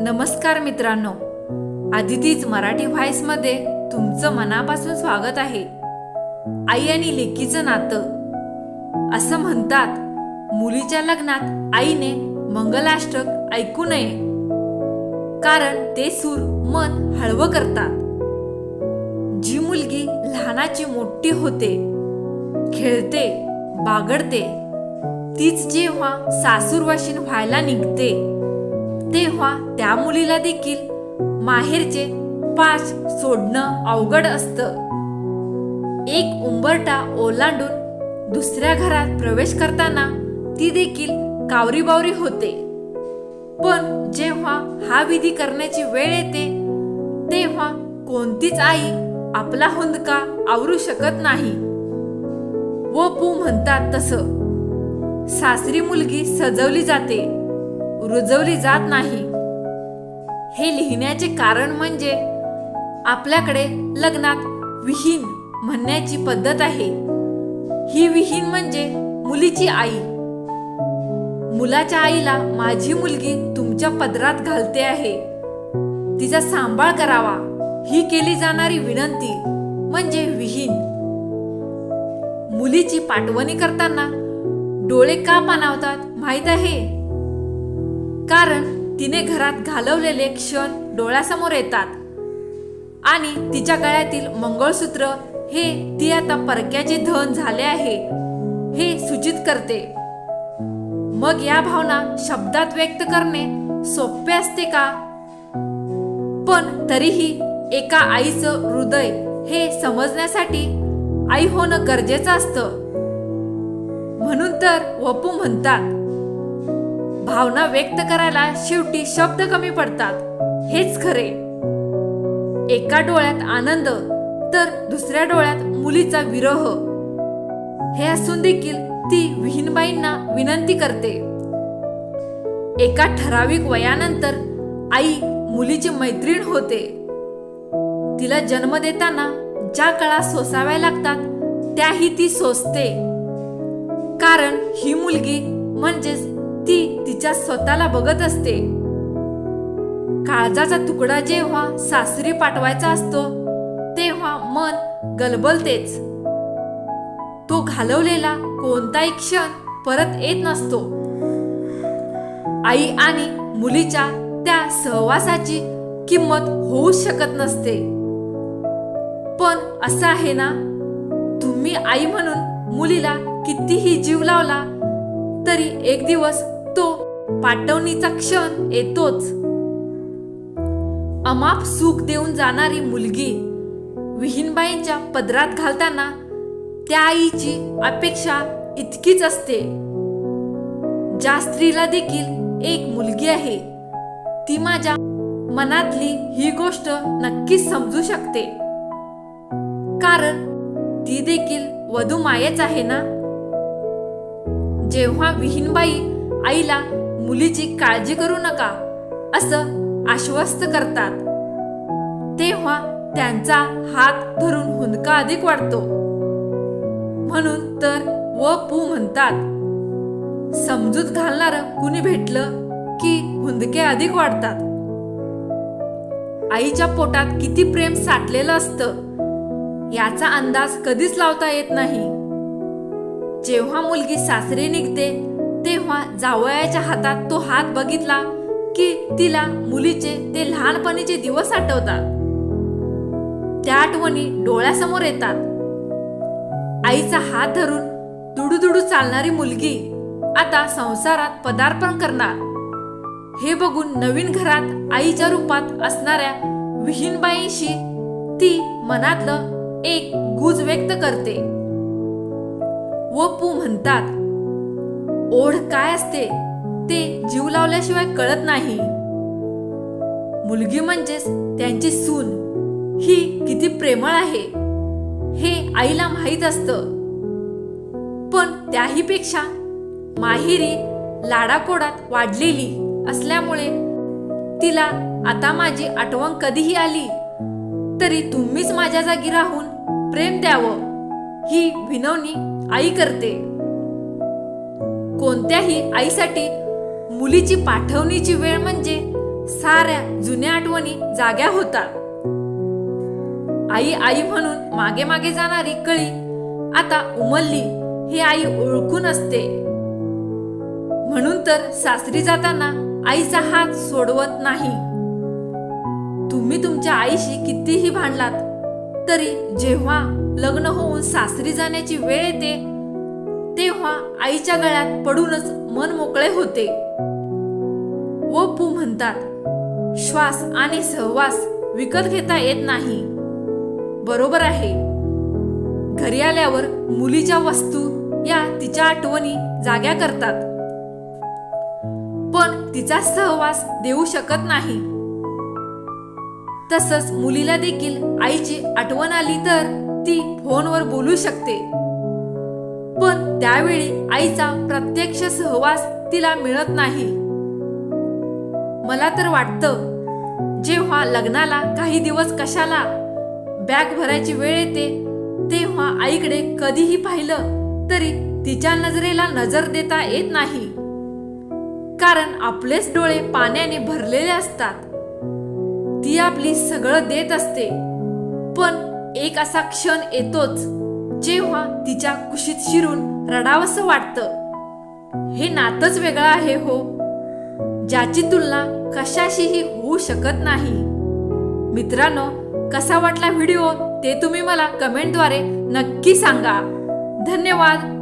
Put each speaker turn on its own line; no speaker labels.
नमस्कार मित्रांनो. आदितीच मराठी व्हाईसमध्ये तुमचं मनापासून स्वागत आहे. आई आणि लेकीचं नातं. असं म्हणतात मुलीच्या लग्नात आईने मंगलाष्टक ऐकू नये. कारण ते सूर मन हळवं करतात. जी मुलगी लहानाची मोठी होते खेळते बागडते तीच जेव्हा सासूरवाशीन व्हायला निघते तेव्हा त्या मुलीला देखील माहेरचे पाच सोडणं अवघड असतं. एक उंबरटा ओलांडून दुसऱ्या घरात प्रवेश करताना ती देखील कावरीबावरी होते. पण जेव्हा हा विधी करण्याची वेळ येते तेव्हा कोणतीच आई आपला हुंदका आवरू शकत नाही. व पू म्हणतात तसं. सासरी मुलगी सजवली जाते. रुजवली जात नाही. हे लिहिण्याचे कारण म्हणजे आपल्याकडे लग्नात विहीन म्हणण्याची पद्धत आहे. ही विहीन म्हणजे मुलीची आई. मुलाच्या आईला माझी मुलगी तुमच्या पदरात घालते आहे. तिचा सांभाळ करावा. ही केली जाणारी विनंती म्हणजे विहीन. मुलीची पाठवणी करताना डोळे का पानावतात माहीत आहे? कारण तिने घरात घालवलेले क्षण डोळ्यासमोर येतात. आणि तिच्या गळ्यातील मंगळसूत्र हे ती आता परक्याचे धन झाले आहे. हे सूचित करते. मग या भावना शब्दात व्यक्त करणे सोपे असते का? पण तरीही एका आईचं हृदय हे समजण्यासाठी आई होणं गरजेचं असतं. म्हणून तर वपू म्हणतात भावना व्यक्त करायला शेवटी शब्द कमी पडतात. हेच खरे. एका डोळ्यात आनंद तर दुसऱ्या डोळ्यात मुलीचा विरह. हे असून देखील ती विहीनबाईंना विनंती करते. एका ठराविक वयानंतर आई मुलीची मैत्रीण होते. तिला जन्म देताना ज्या कळा सोसाव्या लागतात त्याही ती सोसते. कारण ही मुलगी म्हणजेच ती तिच्या स्वतःला बघत असते. काळजाचा तुकडा जेव्हा सासरी पाठवायचा असतो तेव्हा मन गलबलतेच. तो घालवलेला कोणताही क्षण परत येत नसतो. आई आणि मुलीच्या त्या सहवासाची किंमत होऊ शकत नसते. पण असं आहे ना तुम्ही आई म्हणून मुलीला कितीही जीव लावला तरी एक दिवस तो पाठवणीचा क्षण येतोच. अमाप सुख देऊन जाणारी मुलगी विहीनबाईंच्या पदरात घालताना त्या आईची अपेक्षा इतकीच असते. ज्या स्त्रीला देखील एक मुलगी आहे ती माझ्या मनातली ही गोष्ट नक्कीच समजू शकते. कारण ती देखील वधू मायेच आहे ना? जेव्हा विहीनबाई आईला मुलीची काळजी करू नका असं आश्वस्त करतात. तेव्हा त्यांचा हात धरून हुंदका अधिक वाढतो. म्हणून तर व पू म्हणतात समजूत घालणार कुणी भेटलं की हुंदके अधिक वाढतात? आईच्या पोटात किती प्रेम साठलेलं असतं याचा अंदाज कधीच लावता येत नाही. जेव्हा मुलगी सासरी निघते तेव्हा जावयाच्या हातात तो हात बघितला की तिला मुलीचे ते लहानपणीचे दिवस आठवतात. त्या आठवणी डोळ्यासमोर येतात. आईचा हात धरून दुडू चालणारी मुलगी आता संसारात पदार्पण करणार. हे बघून नवीन घरात आईच्या रूपात असणाऱ्या विहीनबाईंशी ती मनातलं एक गुज व्यक्त करते. व पू म्हणतात ओढ काय असते ते जीव लावल्याशिवाय कळत नाही. मुलगी म्हणजेच त्यांची सून ही किती प्रेमळ आहे हे आईला माहीत असतं. पण त्याही पेक्षा माहेरी लाडाकोडात वाढलेली असल्यामुळे तिला आता माझी आठवण कधीही आली तरी तुम्हीच माझ्या जागी राहून प्रेम द्यावं ही विनवणी आई करते. कोणत्याही आईसाठी मुलीची पाठवणीची वेळ म्हणजे साऱ्या जुन्या आठवणी जाग्या होतात आई आई म्हणून मागे मागे जाणारी कळी आता उमलली ही आई ओळखून असते. म्हणून तर सासरी जाताना आईचा हात सोडवत नाही. तुम्ही तुमच्या आईशी कितीही भांडलात तरी जेव्हा लग्न होऊन सासरी जाण्याची वेळ येते तेव्हा आईच्या गळ्यात पडूनच मन मोकळे होते. व पू म्हणतात श्वास आणि सहवास विकत घेता येत नाही. बरोबर आहे. घरी आल्यावर मुलीच्या वस्तू या तिच्या आठवणी जाग्या करतात. पण तिचा सहवास देऊ शकत नाही. तसंच मुलीला देखील आईची आठवण आली तर ती फोनवर बोलू शकते. पण त्यावेळी आईचा प्रत्यक्ष सहवास तिला मिळत नाही. मला तर वाटतं जेव्हा लग्नाला काही दिवस कशाला बॅग भरायची वेळ येते तेव्हा आईकडे कधीही पाहिलं तरी तिच्या नजरेला नजर देता येत नाही. कारण आपलेच डोळे पाण्याने भरलेले असतात. ती आपली सगळं देत असते. पण एक असा क्षण येतोच जेव्हा तिच्या कुशीत शिरून रडावंसं वाटतं. हे नातच वेगळं आहे हो. ज्याची तुलना कशाशीही होऊ शकत नाही. मित्रांनो कसा वाटला व्हिडिओ ते तुम्ही मला कमेंटद्वारे नक्की सांगा. धन्यवाद.